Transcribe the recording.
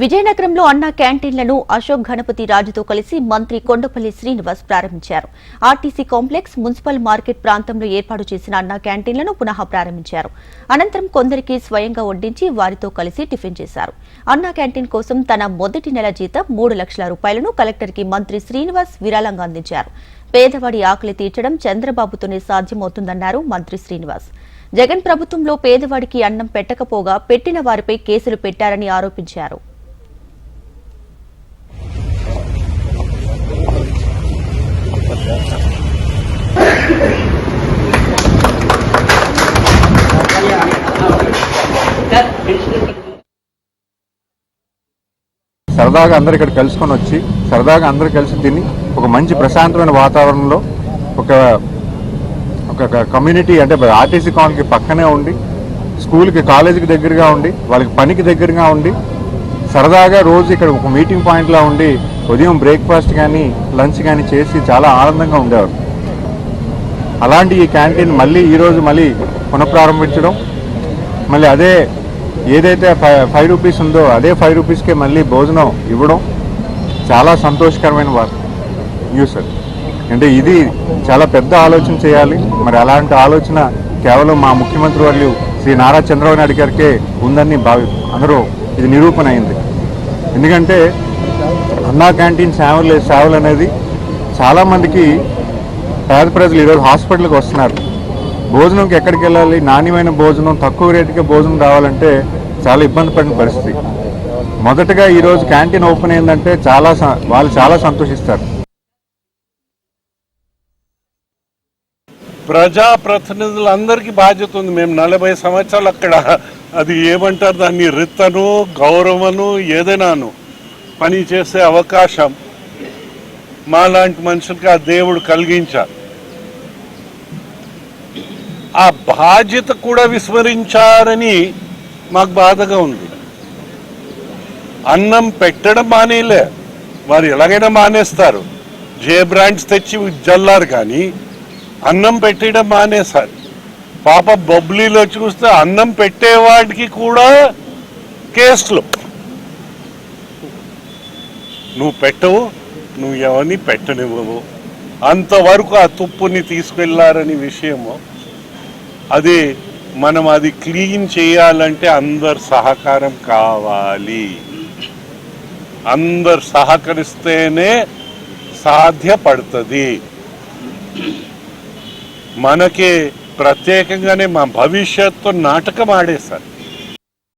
విజయనగరంలో అన్నా క్యాంటీన్లను అశోక్ గణపతి రాజుతో కలిసి మంత్రి కొండపల్లి శ్రీనివాస్ ప్రారంభించారు. ఆర్టీసీ కాంప్లెక్స్ మున్సిపల్ మార్కెట్ ప్రాంతంలో ఏర్పాటు చేసిన అన్నా క్యాంటీన్లను పునః ప్రారంభించారు. అనంతరం కొందరికి స్వయంగా వడ్డించి వారితో కలిసి టిఫిన్ చేశారు. అన్నా క్యాంటీన్ కోసం తన మొదటి నెల జీతం మూడు లక్షల రూపాయలను కలెక్టర్కి మంత్రి శ్రీనివాస్ విరాళంగా అందించారు. పేదవాడి ఆకలి తీర్చడం చంద్రబాబుతోనే సాధ్యమవుతుందన్నారు మంత్రి శ్రీనివాస్. జగన్ ప్రభుత్వంలో పేదవాడికి అన్నం పెట్టకపోగా పెట్టిన వారిపై కేసులు పెట్టారని ఆరోపించారు. సరదాగా అందరు ఇక్కడ కలుసుకొని వచ్చి సరదాగా అందరు కలిసి తిని ఒక మంచి ప్రశాంతమైన వాతావరణంలో ఒక ఒక కమ్యూనిటీ అంటే ఆర్టీసీ కాలనీకి పక్కనే ఉండి స్కూల్కి కాలేజీకి దగ్గరగా ఉండి వాళ్ళకి పనికి దగ్గరగా ఉండి సరదాగా రోజు ఇక్కడ ఒక మీటింగ్ పాయింట్లా ఉండి ఉదయం బ్రేక్ఫాస్ట్ కానీ లంచ్ కానీ చేసి చాలా ఆనందంగా ఉండేవారు. అలాంటి ఈ క్యాంటీన్ మళ్ళీ ఈరోజు మళ్ళీ పునఃప్రారంభించడం మళ్ళీ అదే ఏదైతే ఫైవ్ ఫైవ్ రూపీస్ ఉందో అదే ఫైవ్ రూపీస్కే మళ్ళీ భోజనం ఇవ్వడం చాలా సంతోషకరమైన వార్త న్యూస్ అది. అంటే ఇది చాలా పెద్ద ఆలోచన చేయాలి. మరి అలాంటి ఆలోచన కేవలం మా ముఖ్యమంత్రి వాళ్ళు శ్రీ నారా చంద్రబాబు నాయుడు గారికే ఉందని భావి అందరూ ఇది నిరూపణ అయింది. ఎందుకంటే అన్నా క్యాంటీన్ సేవలు సేవలు అనేది చాలామందికి పేద ప్రజలు ఈరోజు హాస్పిటల్కి వస్తున్నారు. భోజనంకి ఎక్కడికి వెళ్ళాలి? నాణ్యమైన భోజనం తక్కువ రేటుకే భోజనం రావాలంటే చాలా ఇబ్బంది పడిన పరిస్థితి. మొదటగా ఈరోజు క్యాంటీన్ ఓపెన్ అయిందంటే చాలా వాళ్ళు చాలా సంతోషిస్తారు. ప్రజాప్రతినిధులందరికీ బాధ్యత ఉంది. మేము నలభై సంవత్సరాలు అక్కడ అది ఏమంటారు దాన్ని రిత్తను గౌరవను ఏదైనాను పని చేసే అవకాశం మాలాంటి మనుషులకి ఆ దేవుడు కలిగించారు ఆ బాధ్యత కూడా విస్మరించారని మాకు బాధగా ఉంది. అన్నం పెట్టడం మానేలే. వారు ఎలాగైనా మానేస్తారు. జే బ్రాండ్స్ తెచ్చి జల్లారు కానీ అన్నం పెట్టడం మానేశారు. పాప బొబ్లీలో చూస్తే అన్నం పెట్టేవాడికి కూడా కేసులు. నువ్వు పెట్టవు నువ్వు ఎవరిని పెట్టనివ్వవు. అంతవరకు ఆ తుప్పుని తీసుకెళ్ళారని విషయము అది మనం అది క్లీన్ చేయాలంటే అందరు సహకారం కావాలి. అందరు సహకరిస్తేనే సాధ్యపడుతుంది. మనకి ప్రత్యేకంగానే మా భవిష్యత్తు నాటకం ఆడేశారు.